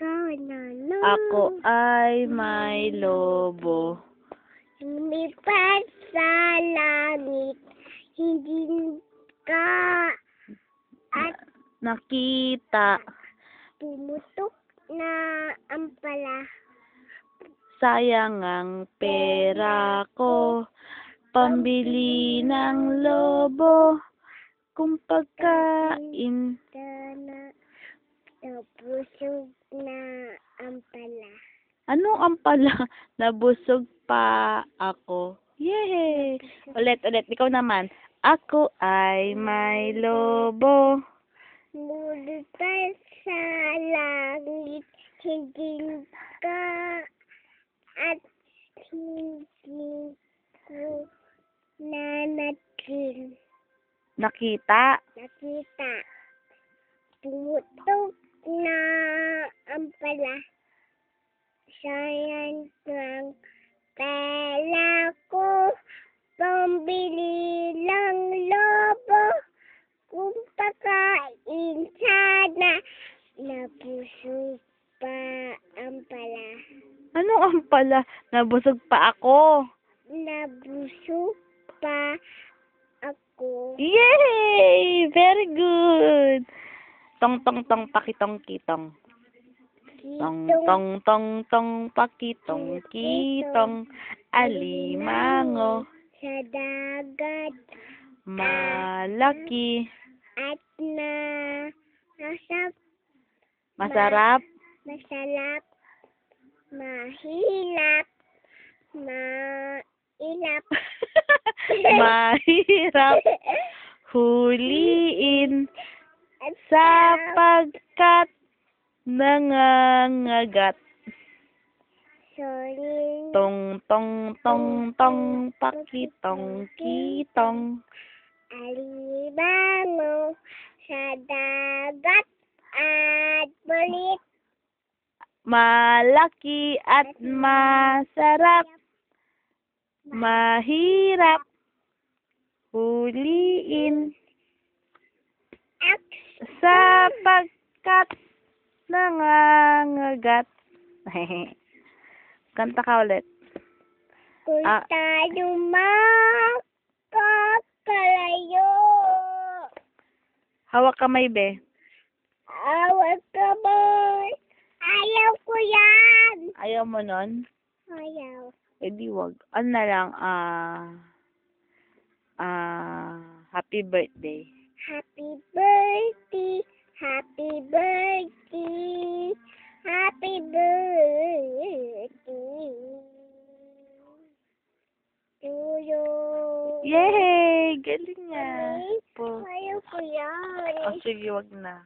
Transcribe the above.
Ako ay may lobo. Lumipat sa langit. Hindi ka at Nakita, pumutok na ang pala. sayang ang pera ko. Pambili ng lobo. Kung pagkain. Na nabusog na ang pala. Ano ang pala? Nabusog pa ako. Yay! Ulit, ulit. Ikaw naman. Ako ay may lobo. Lumipat sa langit. Hindi ka at hindi ko na natin Nakita. nakita. Pumutok na ang pala. Sayang ng pala ko. Pambili lang lobo. Kung pakain sana. Napuso pa ang pala. Ano ang pala? Nabusog pa ako. Nabuso pa ako. Yay! Very good! Tong tong tong pakitong kitong. Tong tong tong tong pakitong kitong. Alimango. sa dagat Malaki. at na nasap Masarap. masalap mahilap mailap Mahirap huliin sapagkat nangangagat. Tong tong tong tong pakitong kitong. alimango sa dagat at bulit Malaki at masarap. Mahirap huliin sapagkat nangangagat. Kanta ka ulit. kung Ah. tayo makakalayo Hawak kamay, be. awag ka boy ayaw ko yan Ayaw mo nun? ayaw Eh di wag. Ano na lang, ah, ah, happy birthday. Yay! Galing. Ay, Po. Ayaw ko yan. Oh, sige, wag na.